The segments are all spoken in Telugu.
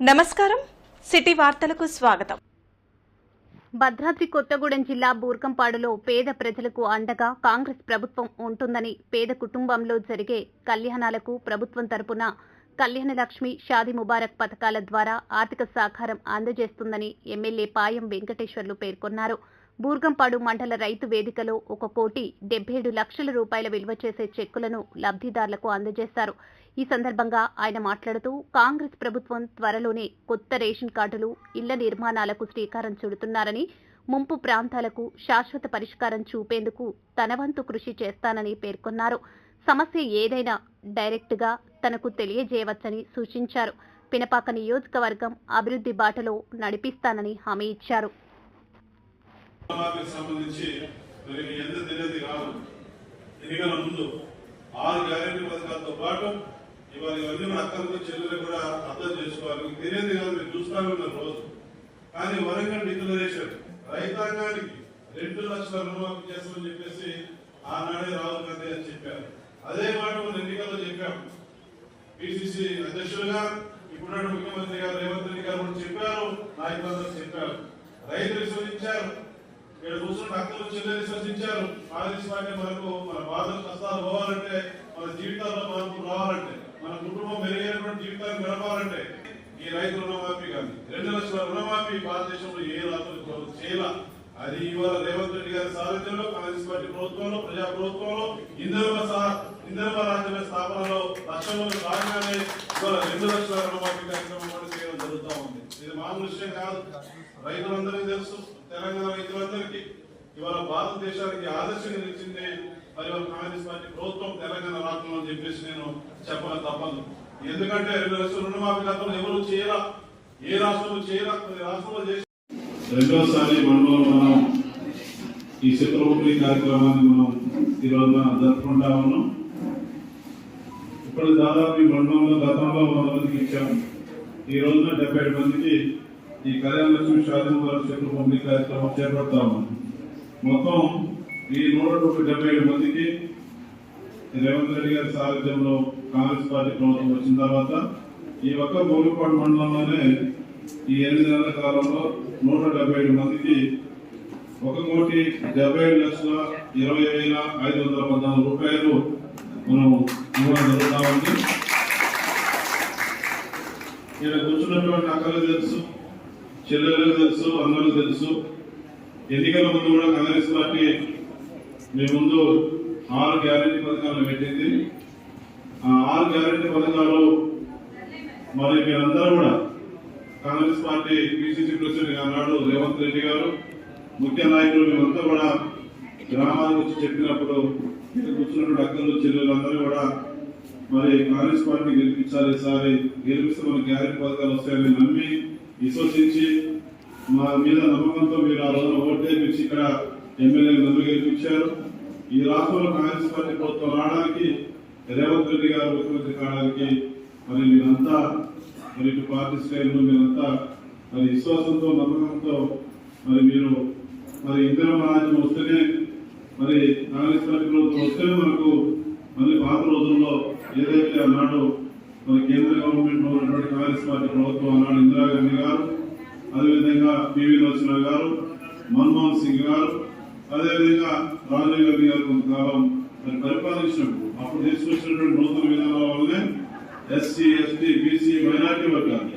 నమస్కారం. సిటీ వార్తలకు స్వాగతం. భద్రాద్రి కొత్తగూడెం జిల్లా బూర్కంపాడులో పేద ప్రజలకు అండగా కాంగ్రెస్ ప్రభుత్వం ఉంటుందని పేద కుటుంబంలో జరిగే కళ్యాణాలకు ప్రభుత్వం తరపున కళ్యాణ లక్ష్మి షాది ముబారక్ పథకాల ద్వారా ఆర్థిక సహకారం అందజేస్తుందని ఎమ్మెల్యే పాయం వెంకటేశ్వర్లు పేర్కొన్నారు. బూర్గంపాడు మండల రైతు వేదికలో ఒక కోటి డెబ్బై ఏడు లక్షల రూపాయల విలువ చేసే చెక్కులను లబ్ధిదారులకు అందజేశారు. ఈ సందర్భంగా ఆయన మాట్లాడుతూ కాంగ్రెస్ ప్రభుత్వం త్వరలోనే కొత్త రేషన్ కార్డులు ఇళ్ళ నిర్మాణాలకు శ్రీకారం చుడుతున్నారని ముంపు ప్రాంతాలకు శాశ్వత పరిష్కారం చూపేందుకు తన వంతు కృషి చేస్తానని పేర్కొన్నారు. సమస్య ఏదైనా డైరెక్ట్గా తనకు తెలియజేయవచ్చని సూచించారు. పినపాక నియోజకవర్గం అభివృద్ధి బాటలో నడిపిస్తానని హామీ ఇచ్చారు. సంబంధించి మరి ఎంత తెలియదు కాదు. ఎన్నికల ముందు ఆరు గ్యారెంటీ పథకాలతో పాటు ఇవాళ ఇవన్నీ మన అక్కలకు చెల్లెలు కూడా అర్థం చేసుకోవాలి. మీకు తెలియదు కాదు మీరు చూస్తా ఉన్నారు రోజు. కానీ వరంగల్ డిక్లరేషన్ రైతాంగానికి రెండు లక్షల రుణమాఫీ చేస్తామని చెప్పేసి ఆనాడే రాహుల్ గాంధీ అని చెప్పారు. అదే మాట మన ఎన్నికల్లో చెప్పాం. పిసిసి అధ్యక్షులుగా ఇప్పుడున్న ముఖ్యమంత్రి గారు రేవంత్ రెడ్డి గారు కూడా చెప్పారు నాయకులందరూ చెప్పారు. రైతులు విశ్వసించారు ఇక్కడ కూర్చొని అక్కలు చెల్లెలు విశ్వసించారు. కాంగ్రెస్ పార్టీ మనకు మన బాధలు కష్టాలు పోవాలంటే మన జీవితాల్లో మార్పు రావాలంటే మన కుటుంబం మెరుగైనటువంటి జీవితాన్ని గడపాలంటే ఈ రైతు రుణమాఫీ కానీ రెండు లక్షల రుణమాఫీ భారతదేశంలో ఏ రాష్ట్రం చేయాల? అది ఇవాళ రేవంత్ రెడ్డి గారి సారథ్యంలో కాంగ్రెస్ పార్టీ ప్రభుత్వంలో ప్రజా ప్రభుత్వంలో ఇందరమ సా- ఇందరమ రాజ్యమైన స్థాపనలో లక్షల్లో భాగంగానే ఇవాళ రెండు లక్షల రుణమాఫీ కార్యక్రమం కూడా చేయడం జరుగుతూ ఉంది ఇది మామూలు విషయం కాదు. రైతులందరికీ తెలుసు తెలంగాణ రైతులందరికీ. ఇవాళ భారతదేశానికి ఆదర్శంగా నిలిచింది మరి కాంగ్రెస్ పార్టీ ప్రభుత్వం తెలంగాణ రాష్ట్రంలో చెప్పేసి నేను చెప్పడం తప్పదు. ఎందుకంటే రెండు లక్షల రుణమాఫీ గతంలో ఎవరు చేయరా? ఏ రాష్ట్రంలో చేయరా? కొన్ని రాష్ట్రంలో చేసి రెండోసారి మనలో మనం ఈ చిత్రపూర్తి కార్యక్రమాన్ని మనం ఈరోజు రోజున జరుపుకుంటా ఉన్నాం. ఇప్పుడు దాదాపు ఈ మండలంలో గతంలో వంద ఇచ్చాము ఈ రోజున డెబ్బై ఏడు మందికి ఈ కళ్యాణ లక్ష్మి శాతం వారి చెట్లు పంపిణీ కార్యక్రమం చేపడతాము. మొత్తం ఈ నూట నూట డెబ్బై ఏడు మందికి రేవంత్ రెడ్డి గారి సారథ్యంలో కాంగ్రెస్ పార్టీ ప్రభుత్వం వచ్చిన తర్వాత ఈ ఒక్క బోలిపాడు మండలంలోనే ఈ ఎనిమిది నెలల కాలంలో నూట డెబ్బై ఏడు మందికి ఒక కోటి డెబ్బై ఏడు లక్షల ఇరవై వేల ఐదు వందల పద్నాలుగు రూపాయలు మనం ఇవ్వడం జరుగుతా ఉంది ఇక్కడ కూర్చున్నటువంటి అక్కలు తెలుసు చెల్లెలకు తెలుసు అన్నలకు తెలుసు. ఎన్నికల ముందు కూడా కాంగ్రెస్ పార్టీ మీ ముందు ఆరు గ్యారెంటీ పథకాలు పెట్టింది. ఆ ఆరు గ్యారెంటీ పథకాలు మరి మీరందరూ కూడా కాంగ్రెస్ పార్టీ పిసిసి ప్రెసిడెంట్ ఆనాడు రేవంత్ రెడ్డి గారు ముఖ్య నాయకులు మేమంతా కూడా గ్రామానికి వచ్చి చెప్పినప్పుడు కూర్చున్నటువంటి అక్కలు చెల్లెలు అందరూ కూడా మరి కాంగ్రెస్ పార్టీ గెలిపించాలి ఈసారి గెలిపిస్తే మన గ్యారెంటీ పథకాలు వస్తాయని నమ్మి విశ్వసించి మా మీద నమ్మకంతో మీరు ఆ రోజున ఓటే పిలిచి ఇక్కడ ఎమ్మెల్యేలు నమ్మి గెలిపించారు. ఈ రాష్ట్రంలో కాంగ్రెస్ పార్టీ ప్రభుత్వం రావడానికి రేవంత్ రెడ్డి గారు ముఖ్యమంత్రి కావడానికి మరి మీరంతా మరి ఇటు పార్టీ శ్రేణులు మీరంతా మరి విశ్వాసంతో నమ్మకంతో మరి మీరు మరి ఇందిరమ్మ రాజ్యం వస్తేనే మరి కాంగ్రెస్ పార్టీ ప్రభుత్వం వస్తేనే మనకు మళ్ళీ పాత రోజుల్లో ఏదైతే అన్నాడు మన కేంద్ర గవర్నమెంట్లో ఉన్నటువంటి కాంగ్రెస్ పార్టీ ప్రభుత్వం అన్నాడు ఇందిరాగాంధీ గారు అదేవిధంగా పివి నరసింహ గారు మన్మోహన్ సింగ్ గారు అదేవిధంగా రాజీవ్ గాంధీ గారు కొంతకాలం మరి పరిపాలించినప్పుడు అప్పుడు తీసుకొచ్చినటువంటి నూతన విధానాల వల్లనే ఎస్సీ ఎస్టీ బీసీ మైనార్టీ వర్గాలు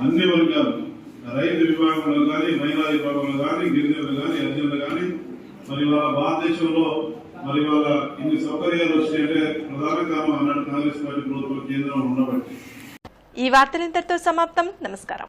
అన్ని వర్గాలు రైతు విభాగంలో కానీ మహిళా విభాగంలో కానీ గిరిజనులు కానీ అర్జునులు కానీ మరి వాళ్ళ భారతదేశంలో మరి వాళ్ళ ఇన్ని సౌకర్యాలు వచ్చినాయంటే ప్రధాన కారణం అన్నట్టు కాంగ్రెస్ పార్టీ ప్రభుత్వం కేంద్రంలో ఉండబట్టి ఈ వార్తలు ఇంతటితో సమాప్తం. నమస్కారం.